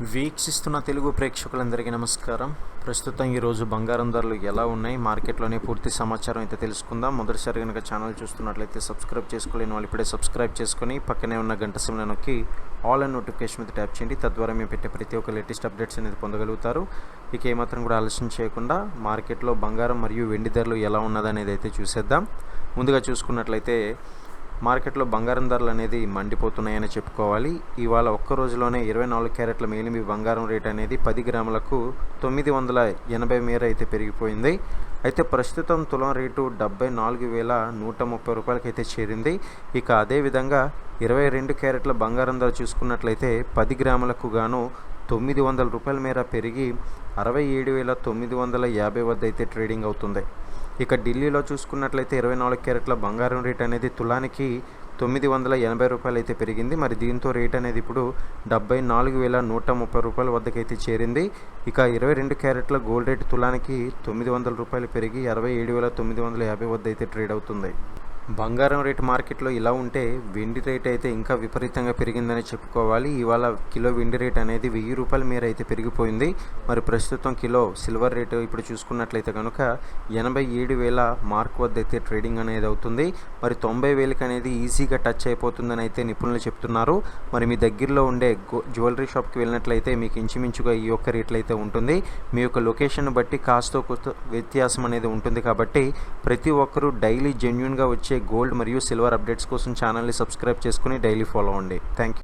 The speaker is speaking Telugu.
వీక్షిస్తున్న తెలుగు ప్రేక్షకులందరికీ నమస్కారం. ప్రస్తుతం ఈరోజు బంగారం ధరలు ఎలా ఉన్నాయి? మార్కెట్లోనే పూర్తి సమాచారం అయితే తెలుసుకుందాం. మొదటిసారి కనుక ఛానల్ చూస్తున్నట్లయితే సబ్స్క్రైబ్ చేసుకోలేని వాళ్ళు ఇప్పుడే సబ్స్క్రైబ్ చేసుకొని పక్కనే ఉన్న గంట సిమ్లో నొక్కి ఆల్ అండ్ నోటిఫికేషన్ మీద ట్యాప్ చేయండి. తద్వారా మేము పెట్టే ప్రతి ఒక్క లేటెస్ట్ అప్డేట్స్ అనేది పొందగలుగుతారు. ఇక ఏమాత్రం కూడా ఆలస్యం చేయకుండా మార్కెట్లో బంగారం మరియు వెండి ధరలు ఎలా ఉన్నదనేది అయితే చూసేద్దాం. ముందుగా చూసుకున్నట్లయితే మార్కెట్లో బంగారం ధరలు అనేది మండిపోతున్నాయని చెప్పుకోవాలి. ఇవాళ ఒక్క రోజులోనే ఇరవై నాలుగు క్యారెట్ల మేలిమి బంగారం రేట్ అనేది పది గ్రాములకు తొమ్మిది వందల ఎనభై మేర అయితే పెరిగిపోయింది. అయితే ప్రస్తుతం తులం రేటు డెబ్బై నాలుగు వేల నూట ముప్పై రూపాయలకి అయితే చేరింది. ఇక అదేవిధంగా ఇరవై రెండు క్యారెట్ల బంగారం ధర చూసుకున్నట్లయితే పది గ్రాములకు గాను తొమ్మిది వందల రూపాయల మేర పెరిగి అరవై ఏడు వేల తొమ్మిది వందల యాభై వద్ద అయితే ట్రేడింగ్ అవుతుంది. ఇక ఢిల్లీలో చూసుకున్నట్లయితే ఇరవై నాలుగు క్యారెట్ల బంగారం రేట్ అనేది తులానికి తొమ్మిది వందల ఎనభై రూపాయలు అయితే పెరిగింది. మరి దీంతో రేట్ అనేది ఇప్పుడు డెబ్బై నాలుగు వేల నూట ముప్పై రూపాయల వద్దకైతే చేరింది. ఇక ఇరవై రెండు క్యారెట్ల గోల్డ్ రేట్ తులానికి తొమ్మిది వందల రూపాయలు పెరిగి అరవై ఏడు వేల తొమ్మిది వందల యాభై వద్ద అయితే ట్రేడ్ అవుతుంది. బంగారం రేటు మార్కెట్లో ఇలా ఉంటే వెండి రేట్ అయితే ఇంకా విపరీతంగా పెరిగిందని చెప్పుకోవాలి. ఇవాళ కిలో వెండి రేట్ అనేది వెయ్యి రూపాయల మేర అయితే పెరిగిపోయింది. మరి ప్రస్తుతం కిలో సిల్వర్ రేటు ఇప్పుడు చూసుకున్నట్లయితే కనుక ఎనభై ఏడు వేల మార్క్ వద్ద అయితే ట్రేడింగ్ అనేది అవుతుంది. మరి తొంభై వేలకి అనేది ఈజీగా టచ్ అయిపోతుందని అయితే నిపుణులు చెప్తున్నారు. మరి మీ దగ్గరలో ఉండే గో జ్యువెలరీ షాప్కి వెళ్ళినట్లయితే మీకు ఇంచుమించుగా ఈ యొక్క రేట్లు అయితే ఉంటుంది. మీ యొక్క లొకేషన్ బట్టి కాస్తో కొంత వ్యత్యాసం అనేది ఉంటుంది కాబట్టి ప్రతి ఒక్కరూ డైలీ జెన్యున్గా వచ్చే గోల్డ్ మరియు సిల్వర్ అప్డేట్స్ కోసం ఛానల్ని సబ్స్క్రైబ్ చేసుకుని డైలీ ఫాలో అవ్వండి. Thank you